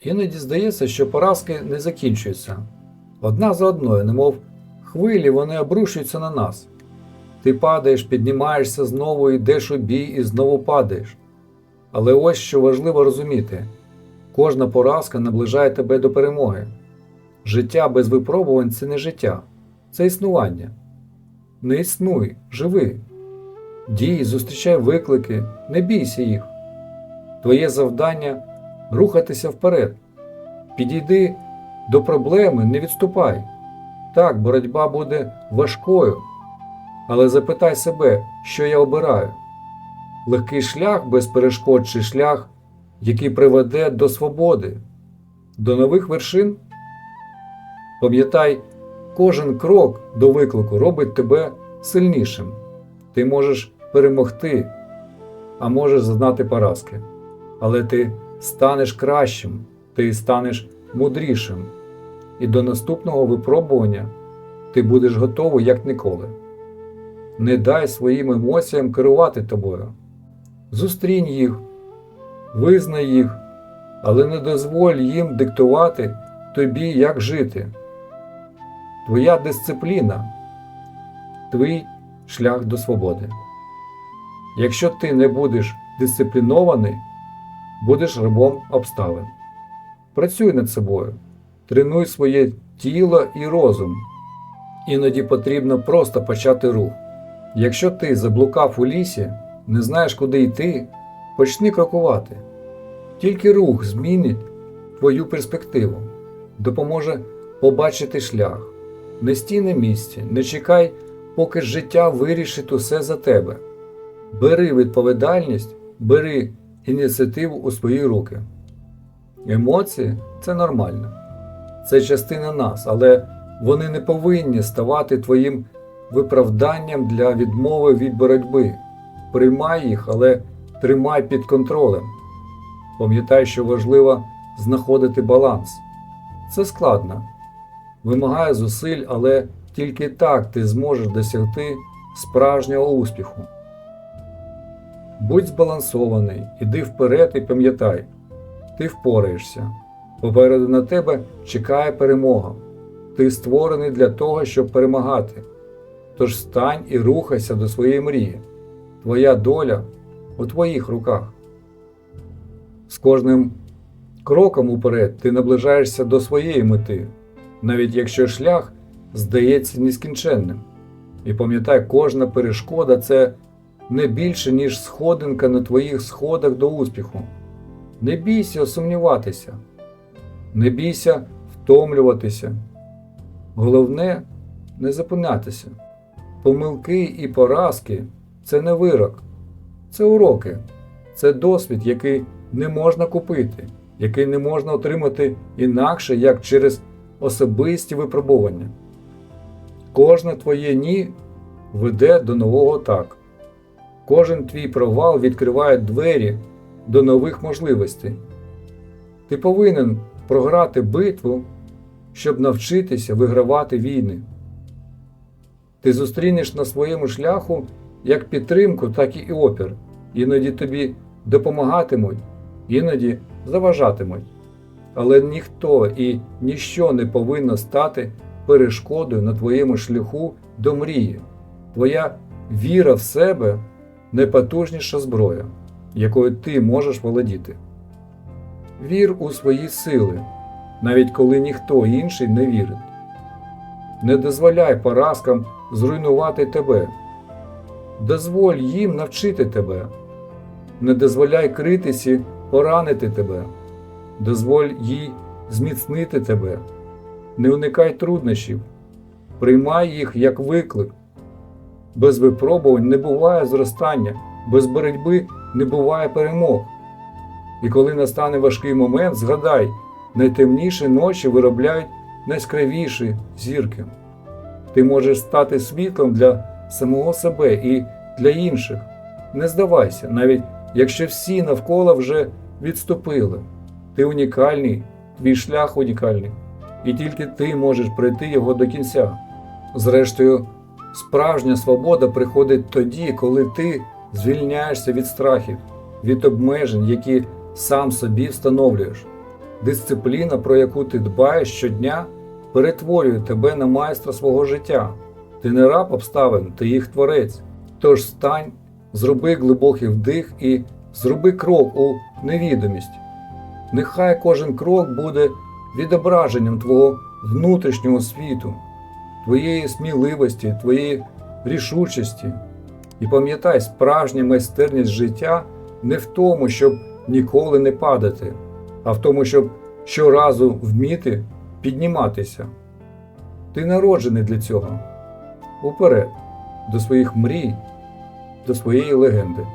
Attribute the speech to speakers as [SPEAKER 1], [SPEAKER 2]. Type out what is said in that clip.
[SPEAKER 1] Іноді здається, що поразки не закінчуються. Одна за одною, немов хвилі, вони обрушуються на нас. Ти падаєш, піднімаєшся знову, йдеш у бій і знову падаєш. Але ось що важливо розуміти: кожна поразка наближає тебе до перемоги. Життя без випробувань це не життя, це існування. Не існуй, живи. Дій, зустрічай виклики, не бійся їх. Твоє завдання рухатися вперед. Підійди до проблеми, не відступай. Так, боротьба буде важкою, але запитай себе, що я обираю. Легкий шлях без перешкод чи шлях, який приведе до свободи, до нових вершин. Пам'ятай, кожен крок до виклику робить тебе сильнішим. Ти можеш перемогти, а можеш зазнати поразки. Але ти станеш кращим, ти станеш мудрішим. І до наступного випробування ти будеш готовий як ніколи. Не дай своїм емоціям керувати тобою. Зустрінь їх, визнай їх, але не дозволь їм диктувати тобі, як жити. Твоя дисципліна, твій шлях до свободи. Якщо ти не будеш дисциплінований, будеш рабом обставин. Працюй над собою, тренуй своє тіло і розум. Іноді потрібно просто почати рух. Якщо ти заблукав у лісі, не знаєш, куди йти, почни крокувати. Тільки рух змінить твою перспективу, допоможе побачити шлях. Не стій на місці, не чекай, поки життя вирішить усе за тебе. Бери відповідальність, бери ініціативу у свої руки. Емоції це нормально. Це частина нас, але вони не повинні ставати твоїм виправданням для відмови від боротьби. Приймай їх, але тримай під контролем. Пам'ятай, що важливо знаходити баланс. Це складно, вимагає зусиль, але тільки так ти зможеш досягти справжнього успіху. Будь збалансований, іди вперед і пам'ятай, ти впораєшся. Попереду на тебе чекає перемога. Ти створений для того, щоб перемагати. Тож встань і рухайся до своєї мрії. Твоя доля у твоїх руках. З кожним кроком уперед ти наближаєшся до своєї мети, навіть якщо шлях здається нескінченним. І пам'ятай, кожна перешкода це не більше, ніж сходинка на твоїх сходах до успіху. Не бійся сумніватися, не бійся втомлюватися. Головне не зупинятися. Помилки і поразки це не вирок, це уроки, це досвід, який не можна купити, який не можна отримати інакше, як через особисті випробування. Кожне твоє ні веде до нового так. Кожен твій провал відкриває двері до нових можливостей. Ти повинен програти битву, щоб навчитися вигравати війни. Ти зустрінеш на своєму шляху як підтримку, так і опір. Іноді тобі допомагатимуть, іноді заважатимуть. Але ніхто і ніщо не повинно стати перешкодою на твоєму шляху до мрії. Твоя віра в себе найпотужніша зброя, якою ти можеш володіти. Вір у свої сили, навіть коли ніхто інший не вірить. Не дозволяй поразкам зруйнувати тебе. Дозволь їм навчити тебе. Не дозволяй критисі поранити тебе. Дозволь їй зміцнити тебе. Не уникай труднощів, приймай їх як виклик. Без випробувань не буває зростання, без боротьби не буває перемог. І коли настане важкий момент, згадай, найтемніші ночі виробляють найскравіші зірки. Ти можеш стати світлом для самого себе і для інших. Не здавайся, навіть якщо всі навколо вже відступили. Ти унікальний, твій шлях унікальний, і тільки ти можеш пройти його до кінця. Зрештою, справжня свобода приходить тоді, коли ти звільняєшся від страхів, від обмежень, які сам собі встановлюєш. Дисципліна, про яку ти дбаєш щодня, перетворює тебе на майстра свого життя. Ти не раб обставин, ти їх творець. Тож стань, зроби глибокий вдих і зроби крок у невідомість. Нехай кожен крок буде відображенням твого внутрішнього світу, твоєї сміливості, твоєї рішучості. І пам'ятай, справжня майстерність життя не в тому, щоб ніколи не падати, а в тому, щоб щоразу вміти підніматися. Ти народжений для цього. Уперед, до своїх мрій, до своєї легенди.